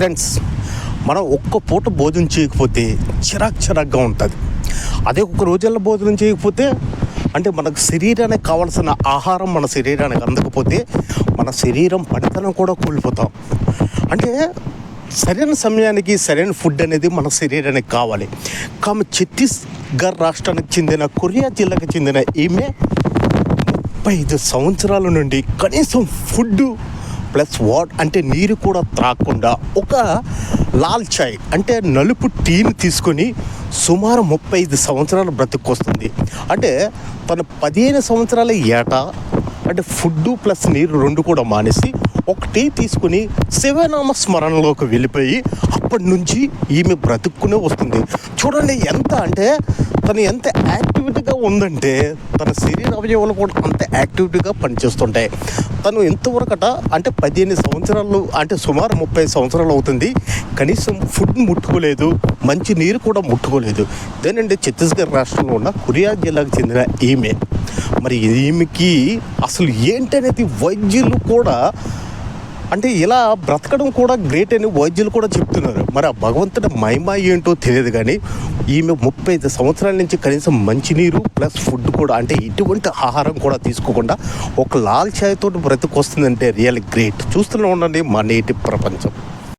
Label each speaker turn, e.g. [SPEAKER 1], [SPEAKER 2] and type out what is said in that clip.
[SPEAKER 1] Friends మనం ఒక్క పూట భోజనం చేయకపోతే చిరాక్ చిరాక్గా ఉంటుంది. అదే ఒక రోజుల్లో భోజనం చేయకపోతే అంటే మనకు శరీరానికి కావాల్సిన ఆహారం మన శరీరానికి అందకపోతే మన శరీరం పడితనం కూడా కోల్పోతాం. అంటే సరైన సమయానికి సరైన ఫుడ్ అనేది మన శరీరానికి కావాలి. కానీ ఛత్తీస్గఢ్ రాష్ట్రానికి చెందిన కొరియా జిల్లాకు చెందిన ఈమె ముప్పై ఐదు సంవత్సరాల నుండి కనీసం ఫుడ్ ప్లస్ వాట్ అంటే నీరు కూడా త్రాగకుండా ఒక లాల్ చాయ్ అంటే నలుపు టీని తీసుకొని సుమారు ముప్పై ఐదు సంవత్సరాలు బ్రతుకొస్తుంది అంటే తన పదిహేను సంవత్సరాల ఏట అంటే ఫుడ్ ప్లస్ నీరు రెండు కూడా మానేసి ఒక టీ తీసుకుని శివనామ స్మరణలోకి వెళ్ళిపోయి అప్పటి నుంచి ఈమె బ్రతుక్కునే వస్తుంది. చూడండి ఎంత అంటే తను ఎంత యాక్టివిటీగా ఉందంటే తన శరీర అవయవాలు కూడా అంత యాక్టివిటీగా పనిచేస్తుంటాయి. తను ఎంతవరకట అంటే పదిహేను సంవత్సరాలు అంటే సుమారు ముప్పై సంవత్సరాలు అవుతుంది. కనీసం ఫుడ్ ముట్టుకోలేదు మంచి నీరు కూడా ముట్టుకోలేదు. ఇదేనండి ఛత్తీస్గఢ్ రాష్ట్రంలో ఉన్న కురియా జిల్లాకు చెందిన ఈమె. మరి ఈమెకి అసలు ఏంటనేది వైద్యులు కూడా అంటే ఇలా బ్రతకడం కూడా గ్రేట్ అని వైద్యులు కూడా చెప్తున్నారు. మరి ఆ భగవంతుడి మహిమ ఏంటో తెలియదు కానీ ఈమె ముప్పై ఐదు సంవత్సరాల నుంచి కనీసం మంచినీరు ప్లస్ ఫుడ్ కూడా అంటే ఎటువంటి ఆహారం కూడా తీసుకోకుండా ఒక లాల్ ఛాయ్ తోటి బ్రతికొస్తుందంటే రియల్ గ్రేట్ చూస్తూనే ఉండండి మా నేటి ప్రపంచం.